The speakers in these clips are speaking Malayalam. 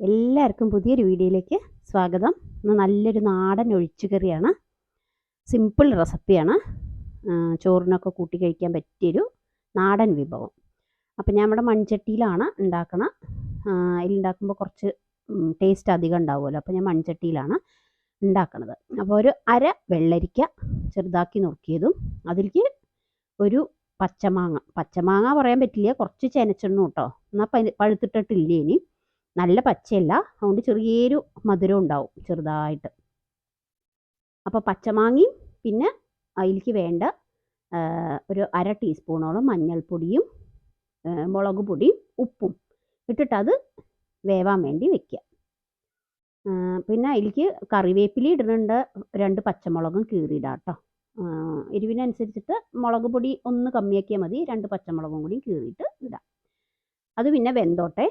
എല്ലാവർക്കും പുതിയൊരു വീഡിയോയിലേക്ക് സ്വാഗതം. ഇന്ന് നല്ലൊരു നാടൻ ഒഴിച്ചുകറിയാണ്. സിമ്പിൾ റെസിപ്പിയാണ്. ചോറിനൊക്കെ കൂട്ടി കഴിക്കാൻ പറ്റിയൊരു നാടൻ വിഭവം. അപ്പോൾ ഞാൻ ഇവിടെ മൺചട്ടിയിലാണ് ഉണ്ടാക്കണ. അതിലുണ്ടാക്കുമ്പോൾ കുറച്ച് ടേസ്റ്റ് അധികം ഉണ്ടാവുമല്ലോ. അപ്പോൾ ഞാൻ മൺചട്ടിയിലാണ് ഉണ്ടാക്കണത്. അപ്പോൾ ഒരു അര വെള്ളരിക്ക ചെറുതാക്കി നുറുക്കിയതും അതിലേക്ക് ഒരു പച്ചമാങ്ങ. പച്ചമാങ്ങ പറയാൻ പറ്റില്ല. കുറച്ച് ചെനച്ചെണ്ണു കേട്ടോ എന്നാൽ പഴുത്തിട്ടിട്ടില്ല ഇനി? നല്ല പച്ചയല്ല. അതുകൊണ്ട് ചെറിയൊരു മധുരം ഉണ്ടാവും ചെറുതായിട്ട്. അപ്പോൾ പച്ചമാങ്ങയും പിന്നെ അതിലേക്ക് വേണ്ട ഒരു അര ടീസ്പൂണോളം മഞ്ഞൾപ്പൊടിയും മുളക് പൊടിയും ഉപ്പും ഇട്ടിട്ട് അത് വേവാൻ വേണ്ടി വെക്കുക പിന്നെ അതിലേക്ക് കറിവേപ്പില ഇടുന്നുണ്ട്. രണ്ട് പച്ചമുളകും കീറിയിടാം കേട്ടോ. എരിവിനനുസരിച്ചിട്ട് മുളക് പൊടി ഒന്ന് കമ്മിയാക്കിയാൽ മതി. രണ്ട് പച്ചമുളകും കൂടി കീറിയിട്ട് ഇടാം. അത് പിന്നെ വെന്തോട്ടെ.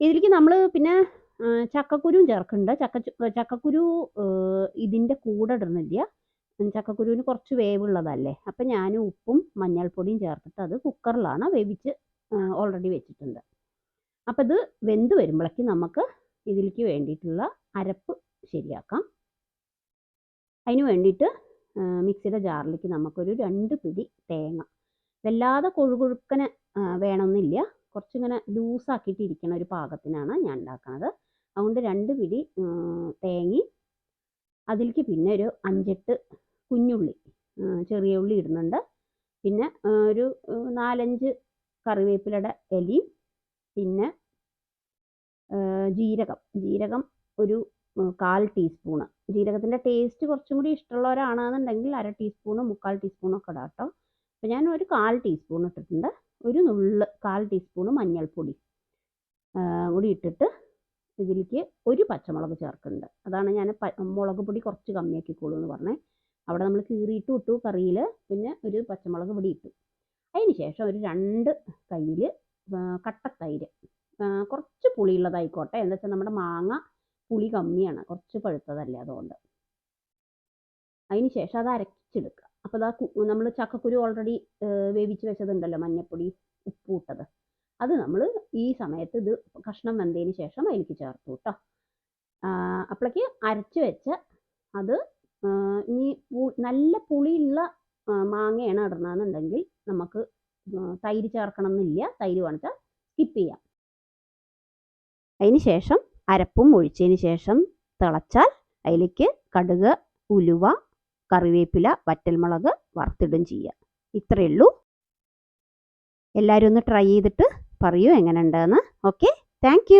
ഇതിലേക്ക് നമ്മൾ പിന്നെ ചക്കക്കുരു ചേർക്കുന്നുണ്ട്. ചക്ക ചക്കക്കുരു ഇതിന്റെ കൂടെ ഇടുന്നില്ല. ചക്കക്കുരുവിന് കുറച്ച് വേവുള്ളതല്ലേ. അപ്പം ഞാൻ ഉപ്പും മഞ്ഞൾപ്പൊടിയും ചേർത്തിട്ട് അത് കുക്കറിലാണ് വേവിച്ച് ഓൾറെഡി വെച്ചിട്ടുണ്ട്. അപ്പം ഇത് വെന്ത് വരുമ്പോഴേക്ക് നമുക്ക് ഇതിലേക്ക് വേണ്ടിയിട്ടുള്ള അരപ്പ് ശരിയാക്കാം. അതിന് വേണ്ടിയിട്ട് മിക്സിയുടെ ജാറിലേക്ക് നമുക്കൊരു രണ്ട് പിടി തേങ്ങ. വല്ലാതെ കൊഴുകൊഴുക്കനെ വേണമെന്നില്ല. കുറച്ചിങ്ങനെ ലൂസാക്കിയിട്ട് ഇരിക്കണ ഒരു പാകത്തിനാണ് ഞാൻ ഉണ്ടാക്കുന്നത് അതുകൊണ്ട് രണ്ട് പിടി തേങ്ങി അതിലേക്ക് പിന്നെ ഒരു അഞ്ചെട്ട് കുഞ്ഞുള്ളി ചെറിയ ഉള്ളി ഇടുന്നുണ്ട്. പിന്നെ ഒരു നാലഞ്ച് കറിവേപ്പിലയുടെ എലി പിന്നെ ജീരകം. ജീരകം ഒരു കാൽ ടീസ്പൂണ്. ജീരകത്തിന്റെ ടേസ്റ്റ് കുറച്ചും കൂടി ഇഷ്ടമുള്ളവരാണെന്നുണ്ടെങ്കിൽ അര ടീസ്പൂണ് മുക്കാൽ ടീസ്പൂണൊക്കെ ഇടാം കേട്ടോ അപ്പോൾ ഞാൻ ഒരു കാൽ ടീസ്പൂൺ ഇട്ടിട്ടുണ്ട്. ഒരു നുള്ള് കാൽ ടീസ്പൂണ് മഞ്ഞൾപ്പൊടി. കൂടി ഇട്ടിട്ട് ഇതിലേക്ക് ഒരു പച്ചമുളക് ചേർക്കുന്നുണ്ട്. അതാണ് ഞാൻ മുളക് പൊടി കുറച്ച് കമ്മിയാക്കിക്കോളൂ എന്ന് പറഞ്ഞേ. അവിടെ നമ്മൾ കീറിയിട്ട് ഇട്ടു കറിയിൽ പിന്നെ ഒരു പച്ചമുളക് പൊടി ഇട്ടു. അതിന് ശേഷം ഒരു രണ്ട് കയ്യിൽ കട്ടത്തൈര്. കുറച്ച് പുളിയുള്ളതായിക്കോട്ടെ. എന്താ വെച്ചാൽ നമ്മുടെ മാങ്ങ പുളി കമ്മിയാണ്. കുറച്ച് പഴുത്തതല്ലേ അതുകൊണ്ട്. അതിന് ശേഷം അത് അരച്ചെടുക്കുക അപ്പോൾ അതാ നമ്മൾ ചക്കക്കുരു ഓൾറെഡി വേവിച്ച് വെച്ചതുണ്ടല്ലോ മഞ്ഞപ്പൊടി ഉപ്പ് ഇട്ടത്. അത് നമ്മൾ ഈ സമയത്ത് ഇത് കഷ്ണം വെന്തതിന് ശേഷം അതിലേക്ക് ചേർത്തു കേട്ടോ അപ്പോഴേക്ക് അരച്ച് വെച്ച അത് ഇനി നല്ല പുളിയുള്ള മാങ്ങയാണ് ഇടണമെന്നുണ്ടെങ്കിൽ നമുക്ക് തൈര് ചേർക്കണം എന്നില്ല തൈര് വേണിച്ചാൽ സ്കിപ്പ് ചെയ്യാം. അതിന് ശേഷം അരപ്പും ഒഴിച്ചതിന് ശേഷം തിളച്ചാൽ അതിലേക്ക് കടുക് ഉലുവ കറിവേപ്പില വറ്റൽമുളക് വറുത്തിടും ചെയ്യുക. ഇത്രയേ ഉള്ളൂ. എല്ലാവരും ഒന്ന് ട്രൈ ചെയ്തിട്ട് പറയൂ എങ്ങനെ ഉണ്ടെന്ന് ഓക്കെ താങ്ക്